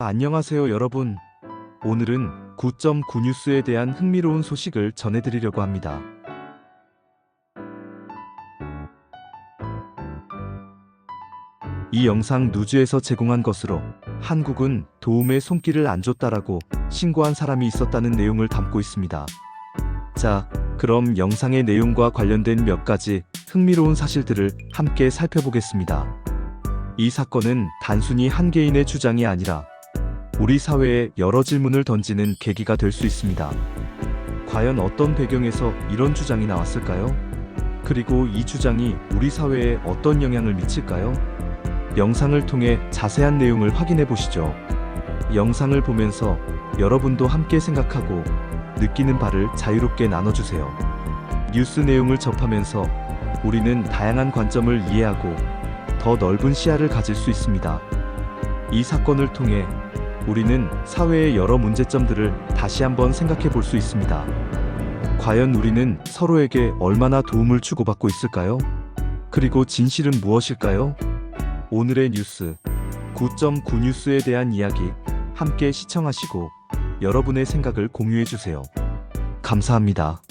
안녕하세요, 여러분. 오늘은 9.9 뉴스에 대한 흥미로운 소식을 전해드리려고 합니다. 이 영상 누주에서 제공한 것으로 한국은 도움의 손길을 안 줬다라고 신고한 사람이 있었다는 내용을 담고 있습니다. 자, 그럼 영상의 내용과 관련된 몇 가지 흥미로운 사실들을 함께 살펴보겠습니다. 이 사건은 단순히 한 개인의 주장이 아니라 우리 사회에 여러 질문을 던지는 계기가 될 수 있습니다. 과연 어떤 배경에서 이런 주장이 나왔을까요? 그리고 이 주장이 우리 사회에 어떤 영향을 미칠까요? 영상을 통해 자세한 내용을 확인해 보시죠. 영상을 보면서 여러분도 함께 생각하고 느끼는 바를 자유롭게 나눠주세요. 뉴스 내용을 접하면서 우리는 다양한 관점을 이해하고 더 넓은 시야를 가질 수 있습니다. 이 사건을 통해 우리는 사회의 여러 문제점들을 다시 한번 생각해 볼 수 있습니다. 과연 우리는 서로에게 얼마나 도움을 주고받고 있을까요? 그리고 진실은 무엇일까요? 오늘의 뉴스 9.9 뉴스에 대한 이야기 함께 시청하시고 여러분의 생각을 공유해 주세요. 감사합니다.